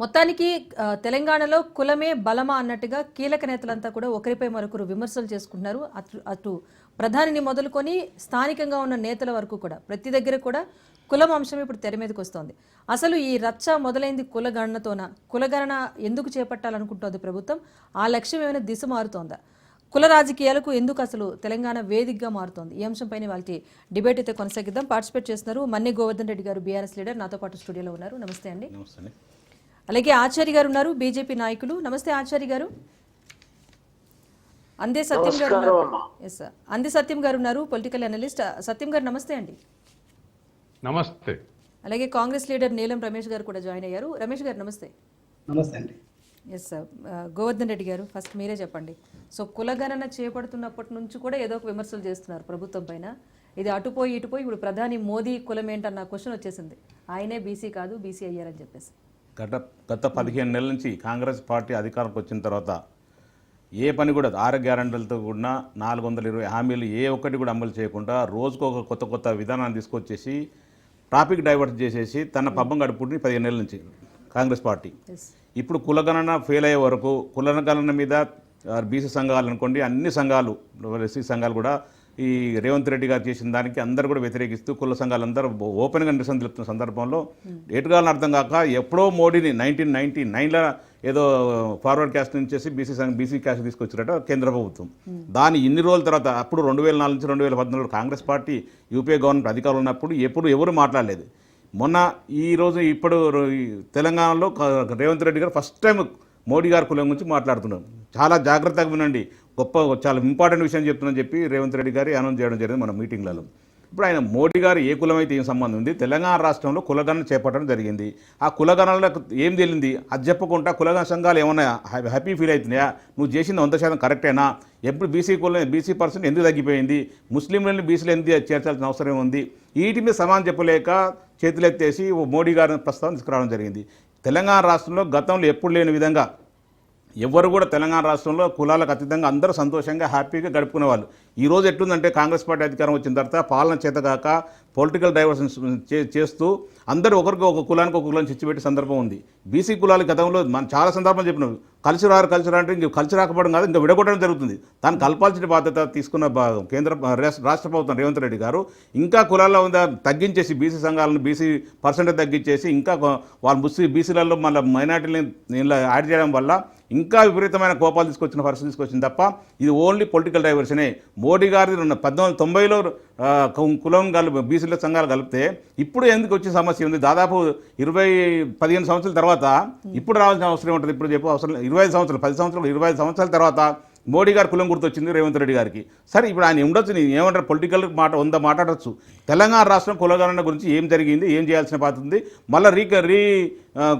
మొత్తానికి తెలంగాణలో కులమే బలమా అన్నట్టుగా కీలక నేతలంతా కూడా ఒకరిపై మరొకరు విమర్శలు చేసుకుంటున్నారు. అటు అటు ప్రధానిని మొదలుకొని స్థానికంగా ఉన్న నేతల వరకు కూడా ప్రతి దగ్గర కూడా కులం అంశం ఇప్పుడు తెర మీదకి వస్తోంది. అసలు ఈ రచ్చ మొదలైంది కులగణనతోన కులగణన ఎందుకు చేపట్టాలనుకుంటోంది ప్రభుత్వం? ఆ లక్ష్యం ఏమైనా దిశ మారుతోందా? కుల రాజకీయాలకు ఎందుకు అసలు తెలంగాణ వేదికగా మారుతోంది? ఈ అంశంపైన వాళ్ళకి డిబేట్ అయితే కొనసాగిద్దాం. పార్టిసిపేట్ చేస్తున్నారు మన్ని గోవర్ధన్ రెడ్డి గారు బీఆర్ఎస్ లీడర్. నాతో పాటు స్టూడియోలో ఉన్నారు. నమస్తే అండి. నమస్తే అండి. అలాగే ఆచార్య గారు ఉన్నారు బీజేపీ నాయకులు. నమస్తే ఆచార్య గారు. అందే సత్యం గారు ఉన్నారు. ఎస్ సార్ అందే సత్యం గారు ఉన్నారు పొలిటికల్ అనలిస్ట్ సత్యం గారు నమస్తే అండి. నమస్తే. అలాగే కాంగ్రెస్ లీడర్ నీలం రమేష్ గారు కూడా జాయిన్ అయ్యారు. రమేష్ గారు నమస్తే. నమస్తే అండి. ఎస్ సార్ గోవర్ధన్ రెడ్డి గారు ఫస్ట్ మీరే చెప్పండి. సో కులగణన చేపడుతున్నప్పటి నుంచి కూడా ఏదో ఒక విమర్శలు చేస్తున్నారు ప్రభుత్వం పైన. ఇది అటుపోయి ఇటుపోయి ఇప్పుడు ప్రధాని మోదీ కులం ఏంటన్న క్వశ్చన్ వచ్చేసింది. ఆయనే బీసీ కాదు బీసీ అయ్యారని చెప్పేసి. గత గత పదిహేను నెలల నుంచి కాంగ్రెస్ పార్టీ అధికారంకి వచ్చిన తర్వాత ఏ పని కూడా ఆరు గ్యారంటీలతో కూడా నాలుగు వందల ఇరవై హామీలు ఏ ఒక్కటి కూడా అమలు చేయకుండా రోజుకు ఒక కొత్త కొత్త విధానాన్ని తీసుకొచ్చేసి ట్రాఫిక్ డైవర్ట్ చేసేసి తన పబ్బం గడుపుకుంటుంది పదిహేను నెలల నుంచి కాంగ్రెస్ పార్టీ. ఇప్పుడు కులగణన ఫెయిల్ అయ్యే వరకు కులగణన మీద బీసీ సంఘాలు అనుకోండి అన్ని సంఘాలు ఎస్సీ సంఘాలు కూడా ఈ రేవంత్ రెడ్డి గారు చేసిన దానికి అందరూ కూడా వ్యతిరేకిస్తూ కుల సంఘాలు అందరూ ఓపెన్గా నిరసన తెలుపుతున్న సందర్భంలో ఎటుగాలని అర్థం కాక ఎప్పుడో మోడీని నైన్టీన్ నైన్టీ నైన్లో ఏదో ఫార్వర్డ్ క్యాస్ట్ నుంచి బీసీ సంఘ బీసీ క్యాస్ట్ తీసుకొచ్చారట కేంద్ర ప్రభుత్వం. దాని ఇన్ని రోజుల తర్వాత అప్పుడు రెండు వేల నాలుగు నుంచి రెండు వేల పద్నాలుగు కాంగ్రెస్ పార్టీ యూపీఏ గవర్నమెంట్ అధికారులు ఉన్నప్పుడు ఎప్పుడు ఎవరు మాట్లాడలేదు. మొన్న ఈ రోజు ఇప్పుడు తెలంగాణలో రేవంత్ రెడ్డి గారు ఫస్ట్ టైం మోడీ గారి కులం గురించి మాట్లాడుతున్నాం చాలా జాగ్రత్తగా వినండి. గొప్ప చాలా ఇంపార్టెంట్ విషయం చెప్తుందని చెప్పి రేవంత్ రెడ్డి గారి అనౌన్స్ చేయడం జరిగింది మన మీటింగ్లలో. ఇప్పుడు ఆయన మోడీ గారు ఏ కులమైతే ఏం సంబంధం ఉంది తెలంగాణ రాష్ట్రంలో కులగణన చేపట్టడం జరిగింది. ఆ కులగణనలకు ఏం తెలియంది అది చెప్పకుండా కులగణ సంఘాలు ఏమన్నా హ్యాపీ ఫీల్ అవుతున్నాయా? నువ్వు చేసింది వంద శాతం కరెక్టేనా? ఎప్పుడు బీసీ కులం బీసీ పర్సన్ ఎందుకు తగ్గిపోయింది? ముస్లింలని బీసీలు ఎందుకు చేర్చాల్సిన అవసరం ఉంది? వీటి మీద సమానం చెప్పలేక చేతులెత్తేసి ఓ మోడీ గారిని ప్రస్తావన తీసుకురావడం జరిగింది. తెలంగాణ రాష్ట్రంలో గతంలో ఎప్పుడు లేని విధంగా ఎవరు కూడా తెలంగాణ రాష్ట్రంలో కులాలకు అతీతంగా అందరూ సంతోషంగా హ్యాపీగా గడుపుకునేవాళ్ళు. ఈరోజు ఈ రోజు ఎట్లుందంటే కాంగ్రెస్ పార్టీ అధికారం వచ్చిన తర్వాత పాలన చేతగాక పొలిటికల్ డైవర్షన్స్ చే- చేస్తూ అందరూ ఒకరికి ఒక కులానికి ఒక కులాన్ని చిచ్చిపెట్టే సందర్భం ఉంది. బీసీ కులాల గతంలో మనం చాలా సందర్భం చెప్పినాం కలిసి రారు కలిసి రా అంటే ఇంక కలిసి రాకపోవడం కాదు ఇంకా విడగొట్టడం జరుగుతుంది. దాన్ని కలపాల్సిన బాధ్యత తీసుకున్న బా- కేంద్ర రాష్ట్ర ప్రభుత్వం రేవంత్ రెడ్డి గారు ఇంకా కులాల్లో ఉందా తగ్గించేసి బీసీ సంఘాలను బీసీ పర్సెంటేజ్ తగ్గించేసి ఇంకా కొ- వాళ్ళ ముస్లిం బీసీలలో మళ్ళీ మైనార్టీని ఇలా యాడ్ చేయడం వల్ల ఇంకా విపరీతమైన కోపాలు తీసుకొచ్చిన పరిస్థితి తీసుకొచ్చింది తప్ప ఇది ఓన్లీ పొలిటికల్ డైవర్షనే మోడీ గారి రెండు వందల తొంభైలో కులం కలిపి బీసీల సంఘాలు కలిపితే ఇప్పుడు ఎందుకు వచ్చే సమస్య ఉంది? దాదాపు ఇరవై పదిహేను సంవత్సరాల తర్వాత ఇప్పుడు రావాల్సిన అవసరం ఉంటుంది ఇప్పుడు చెప్పు అవసరం. ఇరవై ఐదు సంవత్సరాలు పది సంవత్సరాలు ఇరవై ఐదు సంవత్సరాల తర్వాత మోడీ గారి కులం గుర్తొచ్చింది రేవంత్ రెడ్డి గారికి. సరే ఇప్పుడు ఆయన ఉండొచ్చు నేను ఏమంటారు పొలిటికల్ మాట ఉంద మాట్లాడచ్చు. తెలంగాణ రాష్ట్రం కులగణన గురించి ఏం జరిగింది ఏం చేయాల్సిన బాధ్యత ఉంది మళ్ళీ రీ రీ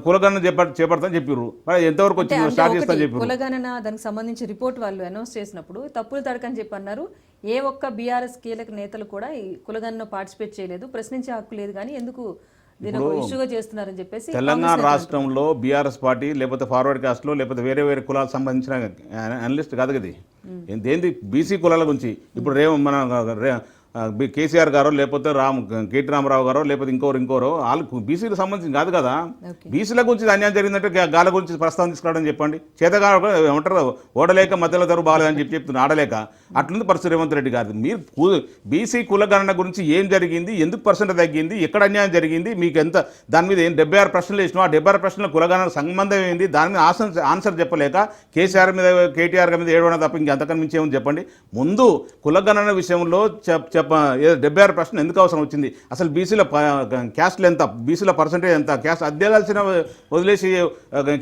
కులగణన చేప చేపడతాని చెప్పారు మరి ఎంతవరకు వచ్చిందో స్టార్ట్ ఒకటి చేస్తా చెప్పారు కులగణన దానికి సంబంధించి రిపోర్ట్ వాళ్ళు అనౌన్స్ చేసినప్పుడు తప్పులు తడకని చెప్పి అన్నారు ఏ ఒక్క బీఆర్ఎస్ కీలక నేతలు కూడా ఈ కులగణన పార్టిసిపేట్ చేయలేదు ప్రశ్నించే హక్కు లేదు కానీ ఎందుకు చేస్తున్నారని చెప్పేసి తెలంగాణ రాష్ట్రంలో బీఆర్ఎస్ పార్టీ లేకపోతే ఫార్వర్డ్ కాస్ట్లో లేకపోతే వేరే వేరే కులాలకు సంబంధించిన అనలిస్ట్ కాదు కదా. ఏంది? బీసీ కులాల గురించి. ఇప్పుడు రేవ మన కేసీఆర్ గారో లేకపోతే రామ్ కేటీ రామారావు గారో లేకపోతే ఇంకోరు ఇంకోరో వాళ్ళు బీసీలకు సంబంధించి కాదు కదా. బీసీల గురించి అన్యాయం జరిగిందంటే గాల గురించి ప్రస్తావన తీసుకురావడం చెప్పండి. చేతగా ఏమంటారు ఓడలేక మధ్యలో ధర బాగాలేదని చెప్పి చెప్తున్నారు ఆడలేక. అట్లుంది పరిస్థితి రేవంత్ రెడ్డి గారు మీరు బీసీ కులగణన గురించి ఏం జరిగింది ఎందుకు పర్సెంట్ తగ్గింది ఎక్కడ అన్యాయం జరిగింది మీకు ఎంత దాని మీద ఏం డెబ్బై ఆరు ప్రశ్నలు వేసినా ఆ డెబ్బై ఆరు ప్రశ్నల కులగణన సంబంధం ఏంది దాని మీద ఆన్సర్ ఆన్సర్ చెప్పలేక కేసీఆర్ మీద కేటీఆర్ మీద ఏడవడం తప్ప ఇంకెంతకన్నా మించి ఏమని చెప్పండి. ముందు కులగణన విషయంలో చెప్ డెబ్బై ఆరు ప్రశ్న ఎందుకు అవసరం వచ్చింది? అసలు బీసీల క్యాస్ట్లు ఎంత? బీసీల పర్సంటేజ్ ఎంత? క్యాస్ట్ అద్దెలాల్సిన వదిలేసి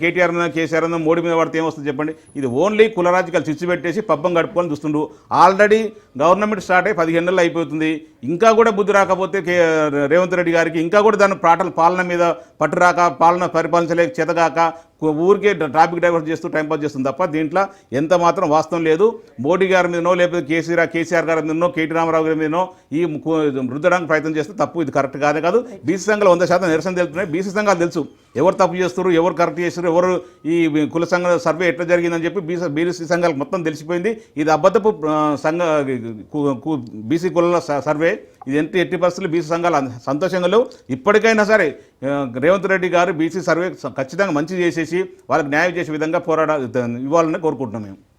కేటీఆర్ మీద కేసీఆర్ మీద మోడీ మీద పడితే ఏమొస్తుంది చెప్పండి? ఇది ఓన్లీ కుల రాజకీయాలు చిచ్చు పెట్టేసి పబ్బం గడుపుకొని చూస్తుండు ఆల్రెడీ గవర్నమెంట్ స్టార్ట్ అయ్యి పదిహేను నెలలు అయిపోతుంది. ఇంకా కూడా బుద్ధి రాకపోతే కే రేవంత్ రెడ్డి గారికి ఇంకా కూడా దాని పాటల పాలన మీద పట్టు రాక పాలన పరిపాలించలేక చేతగాక ఊరికే ట్రాఫిక్ డైవర్ట్ చేస్తూ టైంపాస్ చేస్తుంది తప్ప దీంట్లో ఎంత మాత్రం వాస్తవం లేదు. మోడీ గారి మీదనో లేకపోతే కేసీఆర్ కేసీఆర్ గారి మీదనో కేటీ రామారావు గారి మీదనో ఈ రుద్దడానికి ప్రయత్నం చేస్తే తప్పు. ఇది కరెక్ట్ కాదే కాదు. బీసీ సంఘాలు వంద శాతం నిరసన తెలుపుతున్నాయి. బీసీ సంఘాలు తెలుసు. ఎవరు తప్పు చేస్తారు ఎవరు కరెక్ట్ చేస్తారు ఎవరు ఈ కుల సంఘ సర్వే ఎట్లా జరిగిందని చెప్పి బీసీ బీసీ సంఘాలకు మొత్తం తెలిసిపోయింది. ఇది అబద్ధపు సంఘ కు- బీసీ కులాల స- సర్వే. ఇది ఎంత ఎట్టి పరిస్థితులు బీసీ సంఘాలు సంతోషంగా లేవు. ఇప్పటికైనా సరే రేవంత్ రెడ్డి గారు బీసీ సర్వే ఖచ్చితంగా మంచి చేసేసి వాళ్ళకి న్యాయం చేసే విధంగా పోరాడ ఇవ్వాలని కోరుకుంటున్నాం మేము.